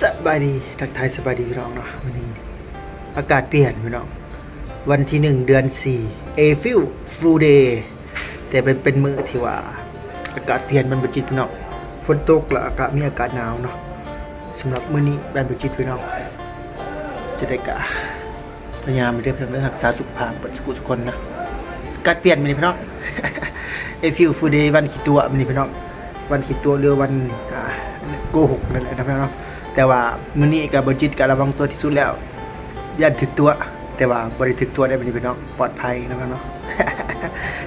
สบายดีทักทายสบายดีพี่น้องเนาะวันนี้อากาศเปลี่ยนพี่น้อง วันที่หนึ่งเดือนสี่เอฟิลฟลูเดย์แต่เป็นเป็นมือที่ว่า อากาศเปลี่ยนมันบจิตพี่น้องฝนตกแล้วอากาศมีอากาศหนาวเนาะสำหรับมื้อนี้แบนบจิตพี่น้องจะได้กะพยายามไปเรื่องเรื่องรักษาสุขภาพปัจจุบันทุกคนนะอากาศเปลี่ยนมันนี่พี่น้องเอฟิลฟลูเดย์วันขีดตัวมันนี่พี่น้องวันขีดตัวเรือวันโกหกนั่นแหละนะพี่น้อง แต่ว่ามื้อนี้กับบจิตกับระวังตัวที่สุดแล้วย่านถึกตัว แต่ว่าบริถึกตัวได้เป็นพี่น้องปลอดภัยนะพี่น้อง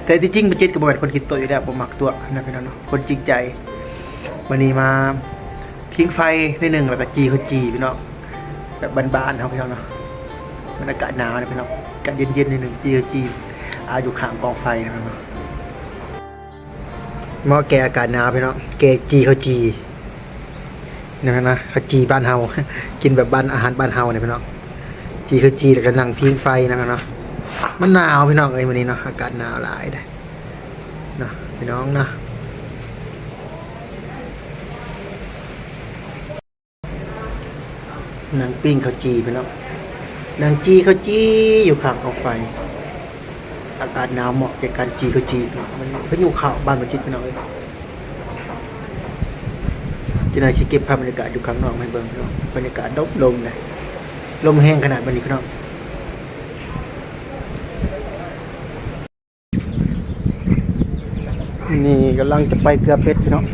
แต่ที่จริงบจิตก็บ่เป็นคนคิดตัวอยู่แล้วบ่มักตัวนะพี่น้องเนาะคนจริงใจวันนี้มาพิงไฟในหนึ่งแล้วก็จีเขาจีพี่น้องแบบบานๆเฮาพี่น้องเนาะมันอากาศหนาวนะพี่น้องอากาศเย็นๆในหนึ่งจีเขาจีอาอยู่ข้างกองไฟนะพี่น้องเนาะหม้อแกอากาศหนาวพี่น้องแกจีเขาจี นะนะขจีบ้านเฮากินแบบบ้านอาหารบ้านเฮาเนี่ยพี่น้องจีคือจีแล้วก็นั่งพิงไฟนะครับเนาะมันหนาวพี่น้องเอ้ยวันนี้เนาะอากาศหนาวหลายเลยนะพี่น้องนะนางปิ้งข้าวจีพี่น้องนางจีข้าวจีอยู่ข้างกองไฟอากาศหนาวเหมาะแก่การจีข้าวจีเนาะมันเป็นอยู่ข้าวบ้านมันจิตพี่น้องเอ้ย จะนายชิเก็บภาพบรรยากาศอยู่ข้างนอกให้เบิ่งพี่น้องบรรยากาศดบลมเลยลมแห้งขนาดบันนี้พี่น้องนี่กำลังจะไปเกลือเป็ดพี่น้อง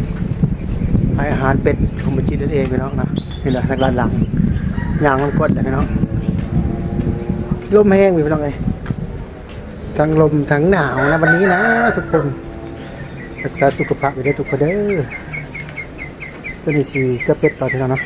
อาหารเป็ดของบัจิตนั่นเองพี่น้องนะนี่แหละทางด้านหลังยางมันกดเลยพี่น้องลมแห้งพี่น้องเลยทั้งลมทั้งหนาวนะวันนี้นะทุกคนรักษาสุขภาพไว้ด้วยทุกคนเด้อ ตัวนี้สีจะเป็ดต่อทีแล้วเนาะ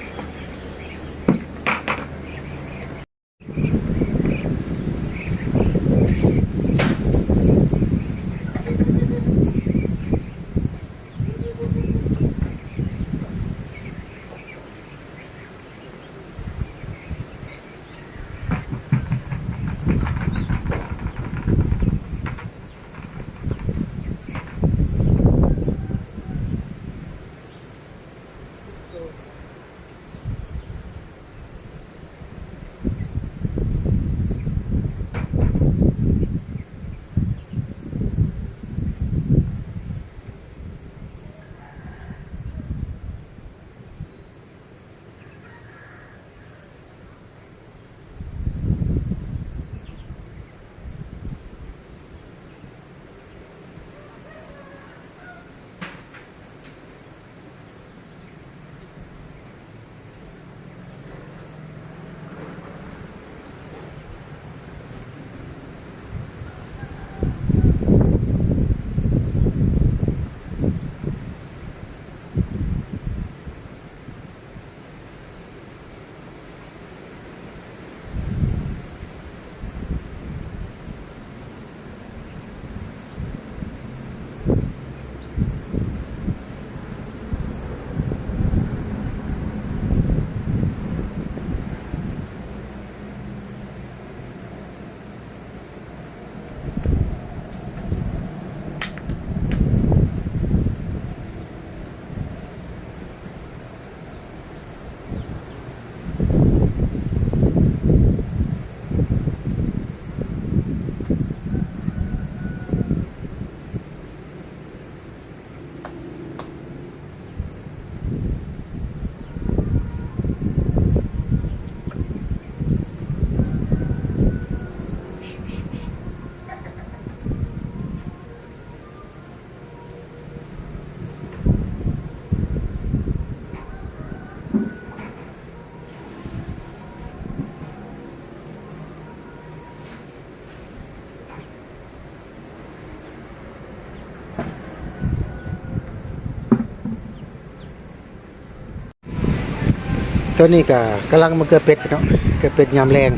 ตัวนี้ก็กำลังมาเกลือเป็ดเนาะเกลือเป็ดยามแรง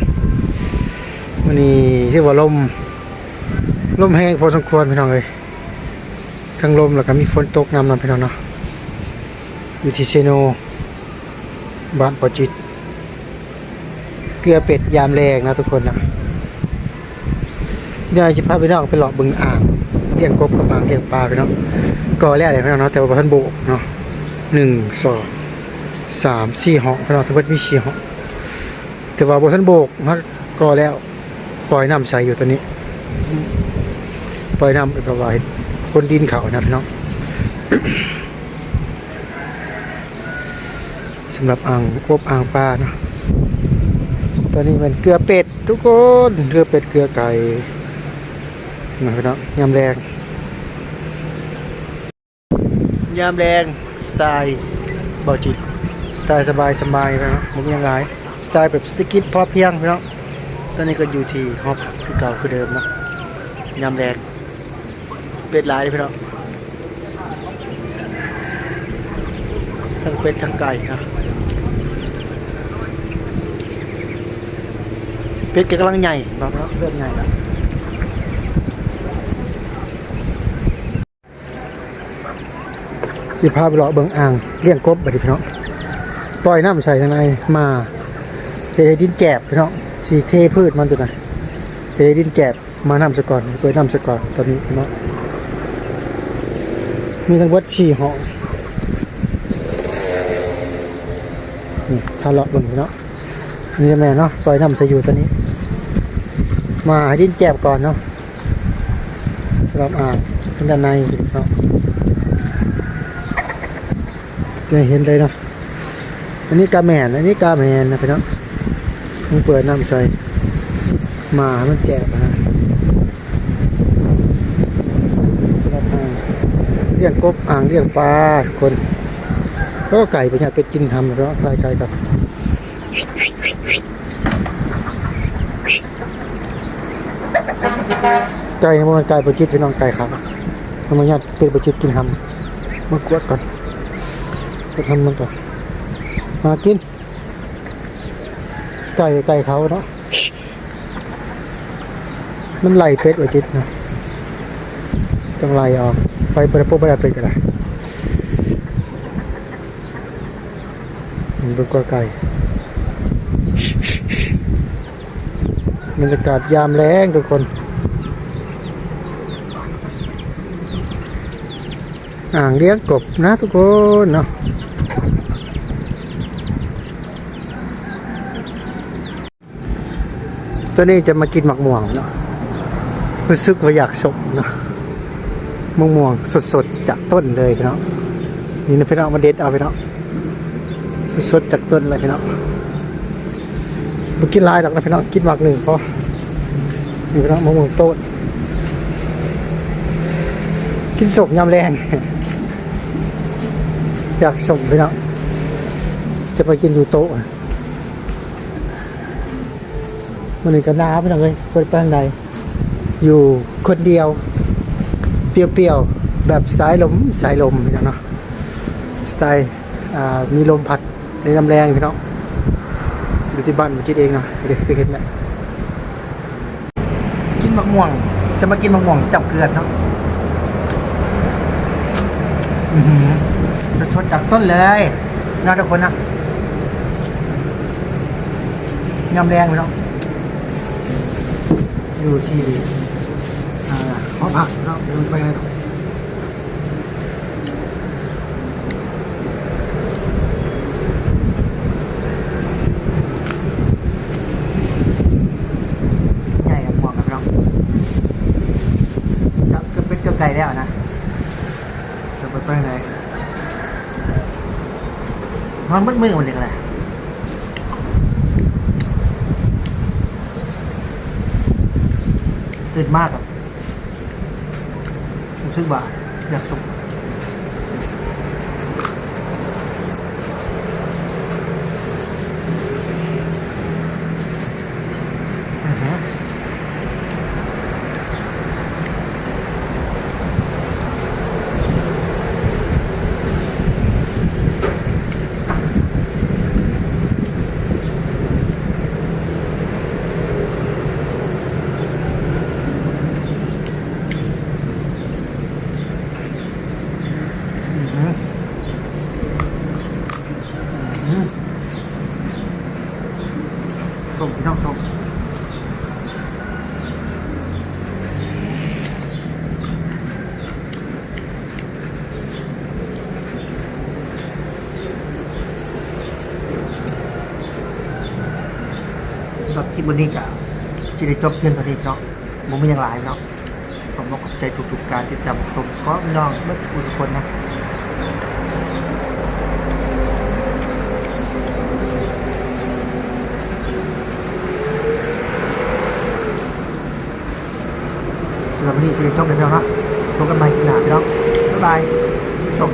วันนี้ที่ว่าลมลมแห้งพอสมควรพี่น้องเลยทั้งลมแล้วก็มีฝนตกน้ำนำพี่น้องเนาะอยู่ที่เซโนบ้านปอจิต เกลือเป็ดยามแรงนะทุกคนนะเดี๋ยวจะพาไปน้องไปหลอกบึงอ่างเลี้ยงกบกับอ่างเลี้ยงปลาไปเนาะก่อแรกเลยพี่น้องเนาะแต่ว่าท่านโบกเนาะหนึ่งสอง สามสี่หองพี่น้องทั้งหมดมีสี่หองแต่ว่าบท่านโบกฮักก็แล้วปล่อยน้ำใสอยู่ตัวนี้ ปล่อยน้ำเป็นประวัยคนดินเขานะพี่น้องสำหรับอ่างอบอ่างปลาเนาะตอนนี้มันเกลือเป็ดทุกคนเกลือเป็ดเกลือไก่นะพี่น้องยำแรงยำแรงสไตล์บาจิต ไตล์สบายสบายนะผมยังไงสไตล์แบบสติกิทพอเพียงพี่น้องตอนนี้ก็อยู่ที่ฮอปคือเก่าคือเดิมนะยำแรงเป็ดลายพี่น้องทั้งเป็ดทั้งไก่นะเป็ดกกำลังใหญ่บอกแล้วเริ่มใหญ่แล้วสิพาไปเลาะเบิงอ่างเลี้ยงกบบัดนี้พี่น้อง ปล่อยน้ำใส่ทางในมาเทดินแจบพี่น้องสีเทพืชมันตัวไหนเทดินแจบมาน้ำสะก่อนเปิดน้ำสะก่อนตอนนี้พี่น้องมีทั้งหมดสี่ห้องนี่พาเลาะบิงพี่น้องนี่แม่เนาะปล่อยน้ำใส่อยู่ตอนนี้ มาดินแจบก่อนเนาะสำหรับอ่างเป็นด้านในพี่น้องจะเห็นเลยเนาะ อันนี้กาแมนอันนี้กาแมนนะพี่น้องมึงเปิดน้ำใส่หมามันแก่ปะนะสำหรับอ่างเลี้ยงกบอ่างเลี้ยงปลาคนก็ไก่ไปเนี่ยเป็ดกินทำแล้วไก่ไก่กับไก่มันไก่ประจิตพี่น้องไก่ครับมันเนี่ยเป็ดประจิตกินทำมากวดก่อนไปทำมันก่อน มากิน ไก่ไก่เขาเนาะมันไหลเป็ดไว้จิตนะต้องไล่ออกไปประปุ๊บไปได้เป็ดกันลยมันเป็นกว่าไก่บรรยากาศยามแรงทุกคนอ่างเลี้ยงกบนะทุกคนเนาะ ตอนนี้จะมากินหมักม่วงเนาะรู้สึกว่าอยากสมเนาะมะม่วงสดๆจากต้นเลยพี่น้องนี่นะพี่น้องมาเด็ดเอาพี่น้องสดๆจากต้นเลยพี่น้องบุกินลายดอกนะพี่น้องกินหมักหนึ่งพอนี่พี่น้องมะม่วงต้น กินสมยำแรง อยากส่งไปเนาะจะไปกินอยู่โต๊ะ มันหนึ่งกันน้าไปทางเลยไปไปทางใดอยู่คนเดียว เปรี้ยวๆ แบบสายลมสายลมพี่น้องเนาะสไตล์มีลมพัดในน้ำแรงพี่น้องอยู่ที่บ้านมาคิดเองเนาะเดี๋ยวไปเห็นแหละกินมะม่วง จะมากินมะม่วงจับเกลือนเนาะจะชดจากต้นเลยนะทุกคนนะยำแรงไปเนาะ อยู่ที่หอผักเนาะเดินไปเลยเนาะใหญ่กับหมวกกับเราครับจะเป็นเกลือไก่แล้วนะจะไปไปไหนนอนมืดมืดวันนี้อะไร ตื่นมากอะรู้สึกว่าอยากสุขอือฮึอือฮึอือฮึส่งพี่น้องส่งำหรับคลิป วันนี้กับจิริจบเพียงเท่านี้เนาะผมมีอย่างหลายเนาะผมขอบใจทุกๆการติดตามชมก็พี่น้องเมื่อสักครู่สักคนนะสำหรับวันนี้จิริจบกันแล้วเนาะพบกันใหม่ที่หน้าพี่น้องบ๊ายบายส่ง